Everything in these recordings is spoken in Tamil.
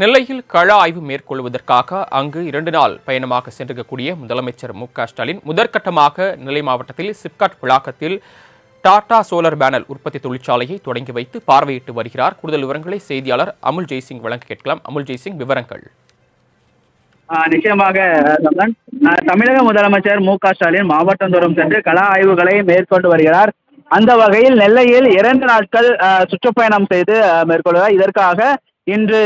நெல்லையில் கள ஆய்வு மேற்கொள்வதற்காக அங்கு இரண்டு நாள் பயணமாக சென்றிருக்கக்கூடிய முதலமைச்சர் மு க ஸ்டாலின் முதற்கட்டமாக நெல்லை மாவட்டத்தில் சிப்காட் வளாகத்தில் டாடா சோலார் பேனல் உற்பத்தி தொழிற்சாலையை தொடங்கி வைத்து பார்வையிட்டு வருகிறார். கூடுதல் விவரங்களை செய்தியாளர் அமுல் ஜெய்சிங் வழங்க கேட்கலாம். அமுல் ஜெய்சிங் விவரங்கள். ஆஹ் நிச்சயமாக தமிழக முதலமைச்சர் மு க ஸ்டாலின் மாவட்டந்தோறும் சென்று கள ஆய்வுகளை மேற்கொண்டு வருகிறார். அந்த வகையில் நெல்லையில் இரண்டு நாட்கள் ஆஹ் சுற்றுப்பயணம் செய்து மேற்கொள்கிறார். இதற்காக இன்று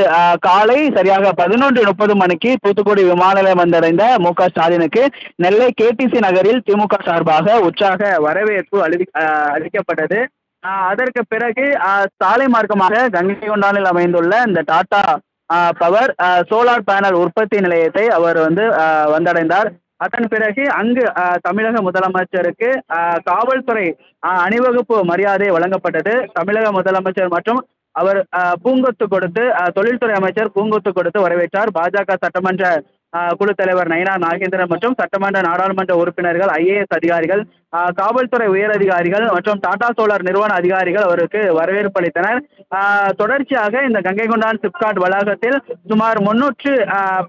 காலை சரியாக பதினொன்று முப்பது மணிக்கு தூத்துக்குடி விமான நிலையம் வந்தடைந்த மு க ஸ்டாலினுக்கு நெல்லை கேடிசி நகரில் திமுக சார்பாக உற்சாக வரவேற்பு அளி அளிக்கப்பட்டது. அதற்கு பிறகு சாலை மார்க்கமாக கங்கை கொண்டானில் அமைந்துள்ள இந்த டாடா பவர் சோலார் பேனல் உற்பத்தி நிலையத்தை அவர் வந்து வந்தடைந்தார். அதன் பிறகு அங்கு தமிழக முதலமைச்சருக்கு காவல்துறை அணிவகுப்பு மரியாதை வழங்கப்பட்டது. தமிழக முதலமைச்சர் மற்றும் அவர் பூங்கொத்து கொடுத்து தொழில்துறை அமைச்சர் பூங்கொத்து கொடுத்து வரவேற்றார். பாஜக சட்டமன்ற குழு தலைவர் நயனா நாகேந்திரன் மற்றும் சட்டமன்ற நாடாளுமன்ற உறுப்பினர்கள் ஐஏஎஸ் அதிகாரிகள் காவல்துறை காவல்துறை உயரதிகாரிகள் மற்றும் டாடா சோலார் நிறுவன அதிகாரிகள் அவருக்கு வரவேற்பு அளித்தனர். தொடர்ச்சியாக இந்த கங்கை கொண்டான் சிப்காட் வளாகத்தில் சுமார் முன்னூற்று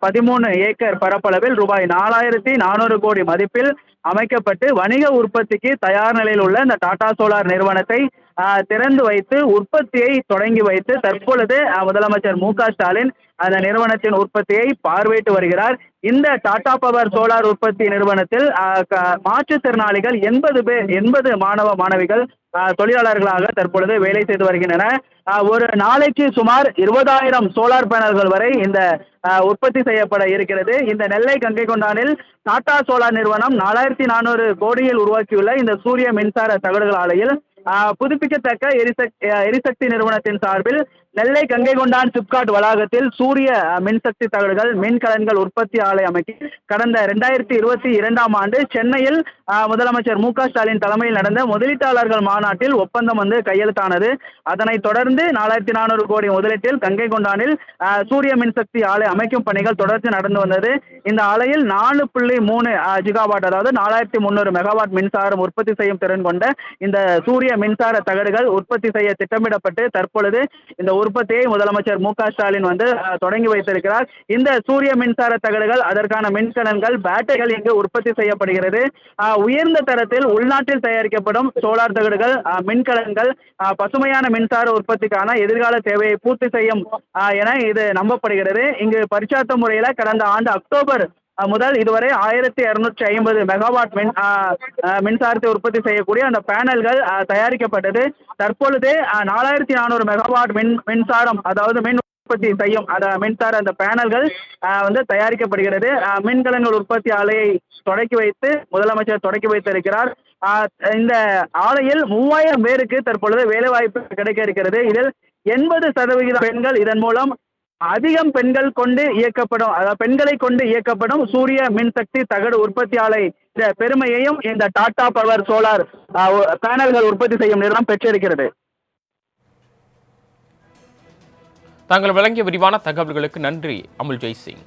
பதிமூணு ஏக்கர் பரப்பளவில் ரூபாய் நாலாயிரத்தி நானூறு கோடி மதிப்பில் அமைக்கப்பட்டு வணிக உற்பத்திக்கு தயார் நிலையில் உள்ள இந்த டாடா சோலார் நிறுவனத்தை திறந்து வைத்து உற்பத்தியை தொடங்கி வைத்து தற்பொழுது முதலமைச்சர் மு க ஸ்டாலின் அந்த நிறுவனத்தின் உற்பத்தியை பார்வையிட்டு வருகிறார். இந்த டாடா பவர் சோலார் உற்பத்தி நிறுவனத்தில் க- மாற்றுத்திறனாளிகள் எண்பது பேர் எண்பது மாணவ மாணவிகள் தொழிலாளர்களாக தற்பொழுது வேலை செய்து வருகின்றனர் ஒரு நாளைக்கு சுமார் இருபதாயிரம் சோலார் பேனல்கள் வரை இந்த உற்பத்தி செய்யப்பட இருக்கிறது. இந்த நெல்லை கங்கை கொண்டானில் டாடா சோலார் நிறுவனம் நாலாயிரத்தி நானூறு கோடியில் உருவாக்கியுள்ள இந்த சூரிய மின்சார தகடுகள் ஆலையில் புதுப்பிக்கத்தக்க எரிசக்தி எரிசக்தி நிறுவனத்தின் சார்பில் நெல்லை கங்கை கொண்டான் சிப்காட் வளாகத்தில் சூரிய மின்சக்தி தகடுகள் மின்கலன்கள் உற்பத்தி ஆலை அமைக்க கடந்த ரெண்டாயிரத்தி இருபத்தி இரண்டாம் ஆண்டு சென்னையில் முதலமைச்சர் மு ஸ்டாலின் தலைமையில் நடந்த முதலீட்டாளர்கள் மாநாட்டில் ஒப்பந்தம் வந்து கையெழுத்தானது. அதனைத் தொடர்ந்து நாலாயிரத்தி நானூறு கோடி முதலீட்டில் கங்கை கொண்டானில் சூரிய மின்சக்தி ஆலை அமைக்கும் பணிகள் தொடர்ந்து நடந்து வந்தது. இந்த ஆலையில் நாலு புள்ளி மூணு ஜிகாவாட் அதாவது நாலாயிரத்தி முந்நூறு மெகாவாட் மின்சாரம் உற்பத்தி செய்யும் திறன் கொண்ட இந்த சூரிய மின்சார தகடுகள் உற்பத்தி செய்ய திட்டமிடப்பட்டு தற்பொழுது இந்த உற்பத்தியை முதலமைச்சர் மு ஸ்டாலின் வந்து தொடங்கி வைத்திருக்கிறார். இந்த சூரிய மின்சார தகடுகள் அதற்கான மின்கலன்கள் பேட்டரிகள் இங்கு உற்பத்தி செய்யப்படுகிறது. உயர்ந்த தரத்தில் உள்நாட்டில் தயாரிக்கப்படும் சோலார் தகடுகள் மின்கலன்கள் பசுமையான மின்சார உற்பத்திக்கான எதிர்கால தேவையை பூர்த்தி செய்யும் என இது நம்பப்படுகிறது. இங்கு பரிச்சார்த்த முறையில் கடந்த ஆண்டு அக்டோபர் முதல் இதுவரை ஆயிரத்தி இரநூற்றி ஐம்பது மெகாவாட் மின் மின்சாரத்தை உற்பத்தி செய்யக்கூடிய அந்த பேனல்கள் தயாரிக்கப்பட்டது. தற்பொழுது நாலாயிரத்தி நானூறு மெகாவாட் மின் மின்சாரம் அதாவது மின் உற்பத்தி செய்யும் அந்த மின்சார அந்த பேனல்கள் வந்து தயாரிக்கப்படுகிறது. மின்கலங்கள் உற்பத்தி ஆலையை தொடக்கி வைத்து முதலமைச்சர் தொடக்கி வைத்திருக்கிறார். இந்த ஆலையில் மூவாயிரம் பேருக்கு தற்பொழுது வேலைவாய்ப்பு கிடைக்க இருக்கிறது. இதில் எண்பது சதவிகித பெண்கள் இதன் மூலம் அதிகம் பெண்கள் கொண்டு இயக்கப்படும் அதாவது பெண்களை கொண்டு இயக்கப்படும் சூரிய மின்சக்தி தகடு உற்பத்தி ஆலை இந்த பெருமையையும் இந்த டாடா பவர் சோலார் பேனல்கள் உற்பத்தி செய்யும் நிறுவனம் பெற்றிருக்கிறது. தாங்கள் வழங்கிய விரிவான தகவல்களுக்கு நன்றி அமுல் ஜெய்சிங்.